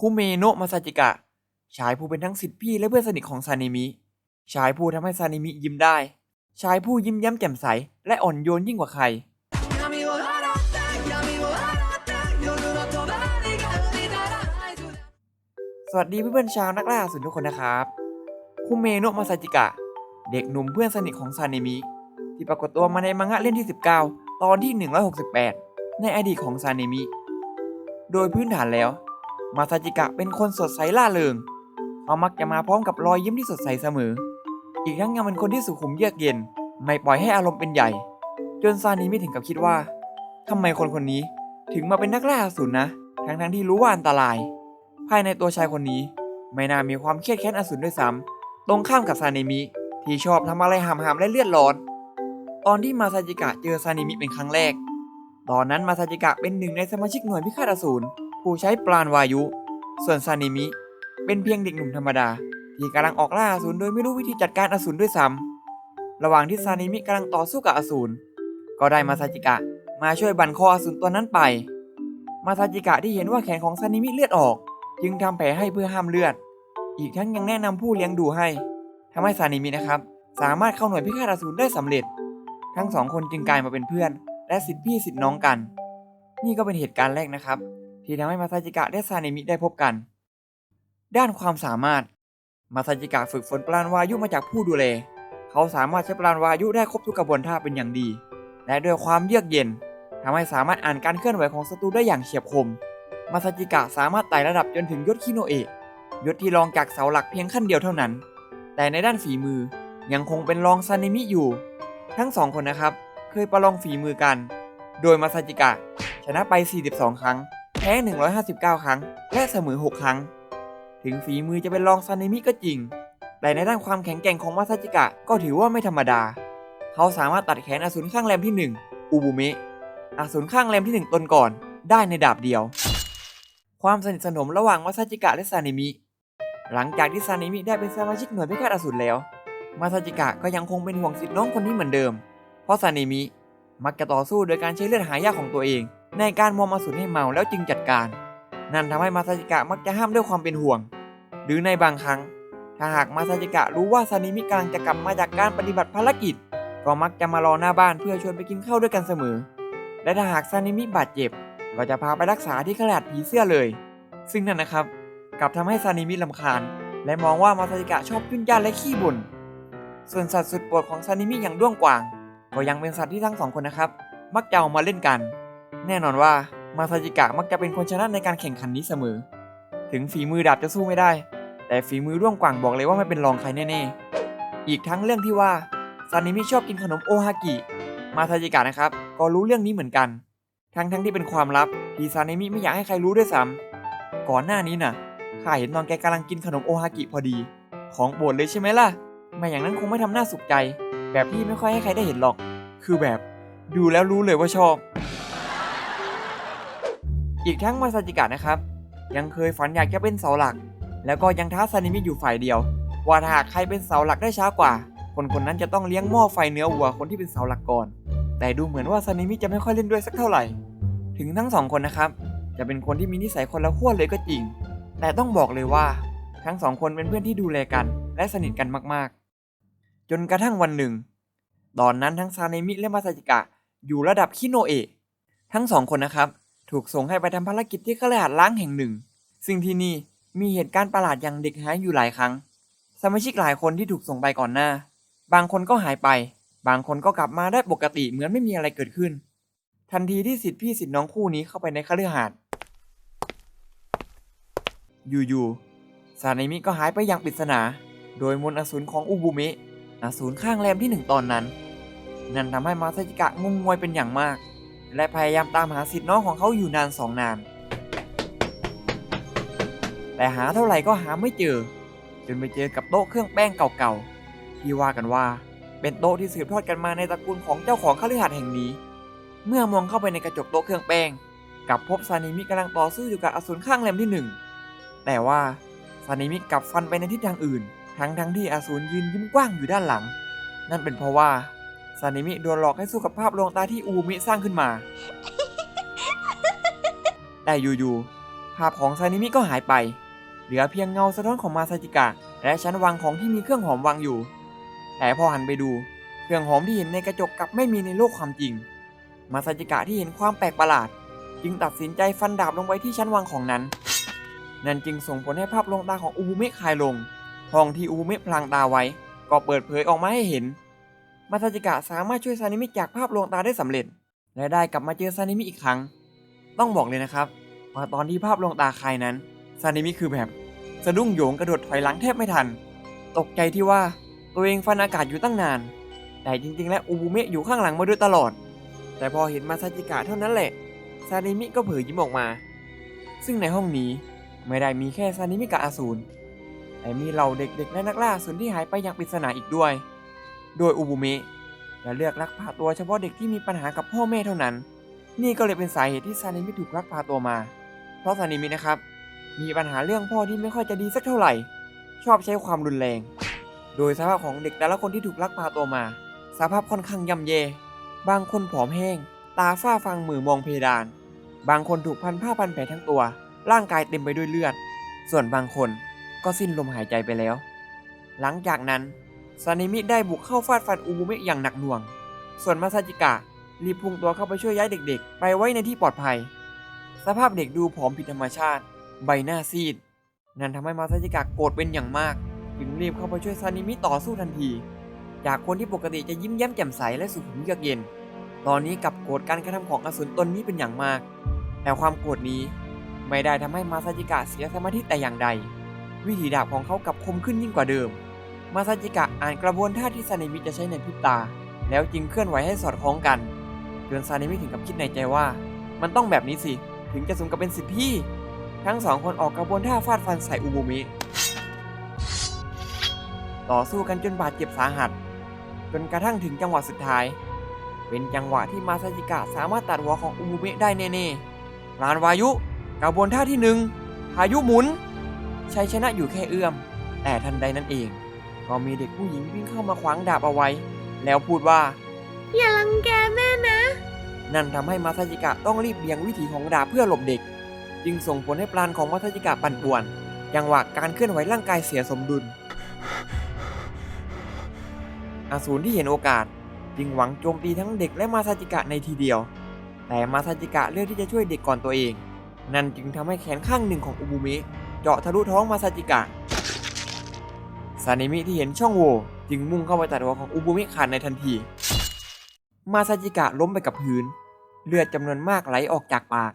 คุเมโนะมาซาจิกะ ชายผู้เป็นทั้งสิทธิพี่และเพื่อนสนิทของซานิมิ ชายผู้ทำให้ซานิมิยิ้มได้ ชายผู้ยิ้มย้ำแจ่มใส และอ่อนโยนยิ่งกว่าใคร สวัสดีเพื่อนๆชาวนักล่าสุดทุกคนนะครับ คุเมโนะมาซาจิกะ เด็กหนุ่มเพื่อนสนิทของซานิมิ ที่ปรากฏตัวมาในมังงะเล่นที่ 19 ตอนที่ 168 ในอดีตของซานิมิ โดยพื้นฐานแล้ว มาซาจิกะเป็นคนสดใสล่าเริงเขามักจะมาพร้อมกับรอยยิ้มที่สดใสเสมอ อีกทั้งยังเป็นคนที่สุขุมเยือกเย็น ไม่ปล่อยให้อารมณ์เป็นใหญ่ จนซานิมิถึงกับคิดว่าทำไมคนคนนี้ถึงมาเป็นนักล่าอสูรนะ ทั้งๆที่รู้ว่าอันตราย ภายในตัวชายคนนี้ ไม่น่ามีความเครียดแค้นอสูรด้วยซ้ำตรงข้ามกับซานิมิ ที่ชอบทำอะไรหามๆและเลือดร้อน ตอนที่มาซาจิกะเจอซานิมิเป็นครั้งแรก ตอนนั้นมาซาจิกะเป็นหนึ่งในสมาชิกหน่วยพิฆาตอสูร ผู้ใช้ปราณวายุ ส่วนซานิมิ เป็นเพียงเด็กหนุ่มธรรมดา ที่กำลังออกล่าอสูรโดยไม่รู้วิธีจัดการอสูรด้วยซ้ำระหว่างที่ซานิมิกำลังต่อสู้กับอสูรก็ได้มาซาจิกะ มาช่วยบันคออสูรตัวนั้นไป มาซาจิกะที่เห็นว่าแขนของซานิมิเลือดออก จึงทำแผลให้เพื่อห้ามเลือด อีกทั้งยังแนะนำผู้เลี้ยงดูให้ทำให้ซานิมินะครับ สามารถเข้าหน่วยพิฆาตอสูรได้สำเร็จ ทั้งสองคนจึงกลายมาเป็นเพื่อน และสิทธิพี่สิทธิน้องกัน นี่ก็เป็นเหตุการณ์แรกนะครับ ที่ทำให้มาซาจิกะและซานิมิได้พบกัน ด้านความสามารถ มาซาจิกะฝึกฝนปราณวายุมาจากผู้ดูแล เขาสามารถใช้ปราณวายุได้ครบทุกกระบวนท่าเป็นอย่างดี และด้วยความเยือกเย็นทำให้สามารถอ่านการเคลื่อนไหวของศัตรูได้อย่างเฉียบคม มาซาจิกะสามารถไต่ระดับจนถึงยศคิโนเอะยศที่รองจากเสาหลักเพียงขั้นเดียวเท่านั้น แต่ในด้านฝีมือยังคงเป็นรองซานิมิอยู่ ทั้งสองคนนะครับ เคยประลองฝีมือกัน โดยมาซาจิกะ ชนะไป 42 ครั้ง พ้ 159 ครั้ง และเสมอ 6 ครั้ง ถึงฝีมือจะเป็นรองซานิมิก็จริง แต่ในด้านความแข็งแกร่งของมาซาจิกะก็ถือว่าไม่ธรรมดา เขาสามารถตัดแขนอสูรข้างแรมที่ 1 อูบุเมะอสูรข้างแรมที่ 1 ตนก่อน ได้ในดาบเดียว ความสนิทสนมระหว่างมาซาจิกะและซานิมิ หลังจากที่ซานิมิได้เป็นสมาชิกหน่วยพิฆาตอสูรแล้ว มาซาจิกะก็ยังคงเป็นห่วงสิทธิ์น้องคนนี้เหมือนเดิม เพราะซานิมิมักจะต่อสู้โดยการใช้เลือดหายากของตัวเอง ในการมอมอสูรให้เมาแล้วจึงจัดการ นั่นทำให้มาซาจิกะมักจะห้ามด้วยความเป็นห่วง หรือในบางครั้ง ถ้าหากมาซาจิกะรู้ว่าซานิมิกำลังจะกลับมาจากการปฏิบัติภารกิจ ก็มักจะมารอหน้าบ้านเพื่อชวนไปกินข้าวด้วยกันเสมอ และถ้าหากซานิมิบาดเจ็บ ก็จะพาไปรักษาที่ขลาดผีเสื้อเลย ซึ่งนั่นนะครับกลับทำให้ซานิมิลำคาญ และมองว่ามาซาจิกะชอบยุ่นย่านและขี้บ่นส่วนสัตว์สุดโปรดของซานิมิอย่างด้วงกวาง ก็ยังเป็นสัตว์ที่ทั้งสองคนนะครับ มักจะเอามาเล่นกัน แน่นอนว่ามาซาจิกะมักจะเป็นคนชนะในการแข่งขันนี้เสมอ ถึงฝีมือดาบจะสู้ไม่ได้ แต่ฝีมือด้วงกว่างบอกเลยว่าไม่เป็นรองใครแน่ๆ อีกทั้งเรื่องที่ว่าซานิมิชอบกินขนมโอฮากิ มาซาจิกะนะครับ ก็รู้เรื่องนี้เหมือนกัน ทั้งๆที่เป็นความลับที่ซานิมิไม่อยากให้ใครรู้ด้วยซ้ำก่อนหน้านี้น่ะข้าเห็นตอนแกกำลังกินขนมโอฮากิพอดี ของโปรดเลยใช่ไหมล่ะ ไม่อย่างนั้นคงไม่ทำหน้าสุขใจ แบบที่ไม่ค่อยให้ใครได้เห็นหรอก คือแบบดูแล้วรู้เลยว่าชอบ อีกทั้งมาซาจิกะนะครับ ยังเคยฝันอยากจะเป็นเสาหลัก แล้วก็ยังท้าซานิมิอยู่ฝ่ายเดียว ว่าถ้าหากใครเป็นเสาหลักได้ช้ากว่า คนคนนั้นจะต้องเลี้ยงหม้อไฟเนื้อวัวคนที่เป็นเสาหลักก่อน แต่ดูเหมือนว่าซานิมิจะไม่ค่อยเล่นด้วยสักเท่าไหร่ ถึงทั้งสองคนนะครับ จะเป็นคนที่มีนิสัยคนละขั้วเลยก็จริง แต่ต้องบอกเลยว่า ทั้งสองคนเป็นเพื่อนที่ดูแลกัน และสนิทกันมากๆ จนกระทั่งวันหนึ่ง ตอนนั้นทั้งซาเนมิและมาซาจิกะอยู่ระดับคิโนเอะทั้งสองคนนะครับ ถูกส่งให้ไปทำภารกิจที่คฤหาสน์ล้างแห่งหนึ่ง ซึ่งที่นี่มีเหตุการณ์ประหลาดอย่างเด็กหายอยู่หลายครั้ง สมาชิกหลายคนที่ถูกส่งไปก่อนหน้า บางคนก็หายไป บางคนก็กลับมาได้ปกติเหมือนไม่มีอะไรเกิดขึ้น ทันทีที่สิทธิพี่สิทธิน้องคู่นี้เข้าไปในคฤหาสน์อยู่ๆซาเนมิก็หายไปอย่างปริศนา โดยมนต์อสูรของอุบุเมะอสูรข้างแรมที่หนึ่งตอนนั้น นั่นทำให้มาซาจิกะงงงวยเป็นอย่างมาก และพยายามตามหาสิทธิ์น้องของเขาอยู่นานสองนาน แต่หาเท่าไหร่ก็หาไม่เจอ จนไปเจอกับโต๊ะเครื่องแป้งเก่าๆ ที่ว่ากันว่าเป็นโต๊ะที่สืบทอดกันมาในตระกูลของเจ้าของคฤหาสน์แห่งนี้ เมื่อมองเข้าไปในกระจกโต๊ะเครื่องแป้งกับพบซานิมิกำลังต่อสู้อยู่กับอสูรข้างแรมที่หนึ่งแต่ว่าซานิมิกลับฟันไปในทิศทางอื่น ทั้งทั้งที่อสูรยืนยิ้มกว้างอยู่ด้านหลัง นั่นเป็นเพราะว่า ซานิมิโดนหลอกให้สู้กับภาพลวงตาที่อูมิสร้างขึ้นมา แต่อยู่ๆภาพของซานิมิก็หายไป เหลือเพียงเงาสะท้อนของมาซาจิกะ และชั้นวางของที่มีเครื่องหอมวางอยู่ แต่พอหันไปดู เครื่องหอมที่เห็นในกระจกกลับไม่มีในโลกความจริง มาซาจิกะที่เห็นความแปลกประหลาด จึงตัดสินใจฟันดาบลงไว้ที่ชั้นวางของนั้น นั่นจึงส่งผลให้ภาพลวงตาของอุบุเมะคลายลงห้องที่อุบุเมะพลางตาไว้ ก็เปิดเผยออกมาให้เห็น มาซาจิกะสามารถช่วยซานิมิจากภาพลวงตาได้สำเร็จ และได้กลับมาเจอซานิมิอีกครั้ง ต้องบอกเลยนะครับว่าตอนที่ภาพลวงตาคลายนั้นซานิมิคือแบบสะดุ้งโหยงกระโดดถอยหลังแทบไม่ทัน ตกใจที่ว่าตัวเองฟันอากาศอยู่ตั้งนาน แต่จริงๆ แล้วอุบุเมะอยู่ข้างหลังมาโดยตลอด แต่พอเห็นมาซาจิกะเท่านั้นแหละซานิมิก็เผยยิ้มออกมา ซึ่งในห้องนี้ไม่ได้มีแค่ซานิมิกับอาสูรแต่มีเหล่าเด็กๆและนักล่าสูรที่หายไปอย่างปริศนาอีกด้วย โดยอุบุเมะจะเลือกลักพาตัวเฉพาะเด็กที่มีปัญหากับพ่อแม่เท่านั้น นี่ก็เลยเป็นสาเหตุที่ซานิมิถูกลักพาตัวมา เพราะซานิมินะครับ มีปัญหาเรื่องพ่อที่ไม่ค่อยจะดีสักเท่าไหร่ ชอบใช้ความรุนแรง โดยสภาพของเด็กแต่ละคนที่ถูกลักพาตัวมา สภาพค่อนข้างย่ำแย่บางคนผอมแห้ง ตาฝ้าฟางมือมองเพดาน บางคนถูกพันผ้าพันแผลทั้งตัว ร่างกายเต็มไปด้วยเลือด ส่วนบางคนก็สิ้นลมหายใจไปแล้ว หลังจากนั้น ซานิมิได้บุกเข้าฟาดฟันอุบุเมะอย่างหนักหน่วง ส่วนมาซาจิกะรีบพุ่งตัวเข้าไปช่วยย้ายเด็กๆ ไปไว้ในที่ปลอดภัย สภาพเด็กดูผอมผิดธรรมชาติ ใบหน้าซีด นั่นทำให้มาซาจิกะโกรธเป็นอย่างมาก จึงรีบเข้าไปช่วยซานิมิต่อสู้ทันที จากคนที่ปกติจะยิ้มแย้มแจ่มใสและสุขุมเยือกเย็น ตอนนี้กลับโกรธการกระทำของอสูรตนนี้เป็นอย่างมาก แต่ความโกรธนี้ไม่ได้ทำให้มาซาจิกะเสียสมาธิแต่อย่างใด วิถีดาบของเขากลับคมขึ้นยิ่งกว่าเดิม มาซาจิกะอ่านกระบวนท่าที่ซานิมิจะใช้ในพริบตา แล้วจึงเคลื่อนไหวให้สอดคล้องกันจนซานิมิถึงกับคิดในใจว่า มันต้องแบบนี้สิ ถึงจะสมกับเป็นสิทธิพี่ ทั้งสองคนออกกระบวนท่าฟาดฟันใส่อุบุมิต่อสู้กันจนบาดเจ็บสาหัส จนกระทั่งถึงจังหวะสุดท้าย เป็นจังหวะที่มาซาจิกะสามารถตัดหัวของอุบุมิได้แน่ๆลานวายุกระบวนท่าที่หนึ่งพายุหมุนชัยชนะอยู่แค่เอื้อม แต่ทันใดนั้นเอง ก็มีเด็กผู้หญิงวิ่งเข้ามาขวางดาบเอาไว้ แล้วพูดว่า อย่ารังแกแม่นะ นั่นทำให้มาซาจิกะต้องรีบเบี่ยงวิถีของดาบเพื่อหลบเด็ก จึงส่งผลให้ปราณของมาซาจิกะปั่นป่วนจังหวะการเคลื่อนไหวร่างกายเสียสมดุล อาสูรที่เห็นโอกาส จึงหวังโจมตีทั้งเด็กและมาซาจิกะในทีเดียว แต่มาซาจิกะเลือกที่จะช่วยเด็กก่อนตัวเอง นั่นจึงทำให้แขนข้างหนึ่งของอุบุมิเจาะทะลุท้องมาซาจิกะ ซานิมิที่เห็นช่องโหว่จึงมุ่งเข้าไปตัดหัวของอุบุมิขาดในทันที มาซาจิกะล้มไปกับพื้น เลือดจำนวนมากไหลออกจากปาก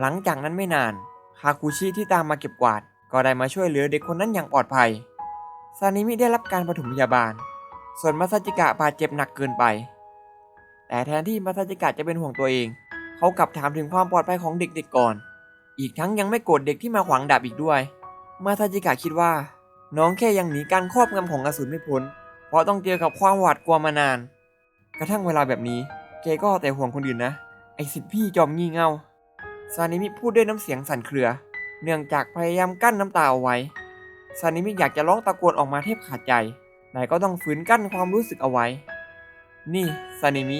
หลังจากนั้นไม่นานคาคุชิที่ตามมาเก็บกวาด ก็ได้มาช่วยเหลือเด็กคนนั้นอย่างปลอดภัย ซานิมิได้รับการปฐมพยาบาล ส่วนมาซาจิกะบาดเจ็บหนักเกินไป แต่แทนที่มาซาจิกะจะเป็นห่วงตัวเอง เขากลับถามถึงความปลอดภัยของเด็กๆก่อน อีกทั้งยังไม่โกรธเด็กที่มาขวางดาบอีกด้วย มาซาจิกะคิดว่า น้องแค่ยังหนีการครอบงำของอสูรไม่พ้น เพราะต้องเจอกับความหวาดกลัวมานาน กระทั่งเวลาแบบนี้เกก็แต่ห่วงคนอื่นนะ ไอสิทธิพี่จอมงี่เง่า ซานิมิพูดด้วยน้ำเสียงสั่นเครือ เนื่องจากพยายามกั้นน้ำตาเอาไว้ ซานิมิอยากจะร้องตะโกนออกมาแทบขาดใจ แต่ก็ต้องฝืนกั้นความรู้สึกเอาไว้ นี่ซานิมิ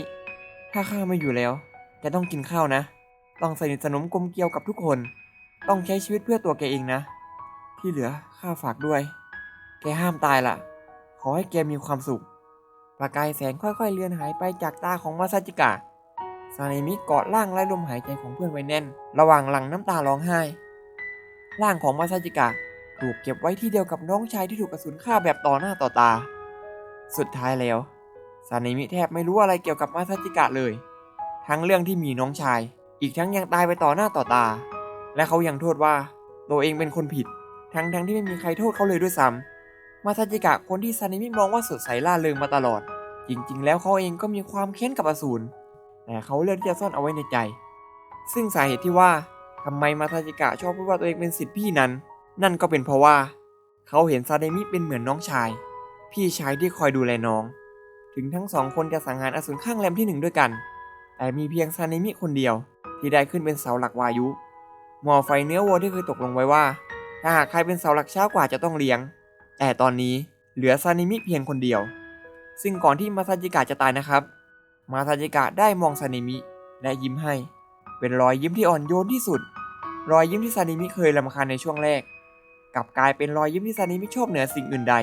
ถ้าข้าไม่อยู่แล้ว จะต้องกินข้าวนะ ต้องสนิทสนมกลมเกลียวกับทุกคน ต้องใช้ชีวิตเพื่อตัวแกเองนะ ที่เหลือข้าฝากด้วย แกห้ามตายล่ะ ขอให้แกมีความสุข ประกายแสงค่อยๆ เลือนหายไปจากตาของมาซาจิกะซาเนมิเกาะร่างไร้ลมหายใจของเพื่อนไว้แน่น ระหว่างหลังน้ำตาร้องไห้ ร่างของมาซาจิกะถูกเก็บไว้ที่เดียวกับน้องชายที่ถูกกระสุนฆ่าแบบต่อหน้าต่อตา สุดท้ายแล้วซาเนมิแทบไม่รู้อะไรเกี่ยวกับมาซาจิกะเลย ทั้งเรื่องที่มีน้องชาย อีกทั้งยังตายไปต่อหน้าต่อตา และเขายังโทษว่าตัวเองเป็นคนผิด ทั้งทั้งที่ไม่มีใครโทษเขาเลยด้วยซ้ำ มาซาจิกะคนที่ซานิมิมองว่าสดใสล่าเริงมาตลอด จริงๆ แล้วเขาเองก็มีความแค้นกับอสูรแต่เขาเลือกที่จะซ่อนเอาไว้ในใจ ซึ่งสาเหตุที่ว่าทำไมมาซาจิกะชอบพูดว่าตัวเองเป็นสิทธิพี่นั้น นั่นก็เป็นเพราะว่า เขาเห็นซาเดมิเป็นเหมือนน้องชาย พี่ชายที่คอยดูแลน้อง ถึงทั้งสองคนจะสังหารอสูรข้างแรมที่หนึ่งด้วยกัน แต่มีเพียงซาเนมิคนเดียว ที่ได้ขึ้นเป็นเสาหลักวายุ หมอไฟเนื้อวัวที่เคยตกลงไว้ว่า ถ้าหากใครเป็นเสาหลักช้ากว่าจะต้องเลี้ยง แต่ตอนนี้เหลือซานิมิเพียงคนเดียว ซึ่งก่อนที่มาซาจิกะจะตายนะครับ มาซาจิกะได้มองซานิมิและยิ้มให้ เป็นรอยยิ้มที่อ่อนโยนที่สุด รอยยิ้มที่ซานิมิเคยรำคาญในช่วงแรก กลับกลายเป็นรอยยิ้มที่ซานิมิชอบเหนือสิ่งอื่นใด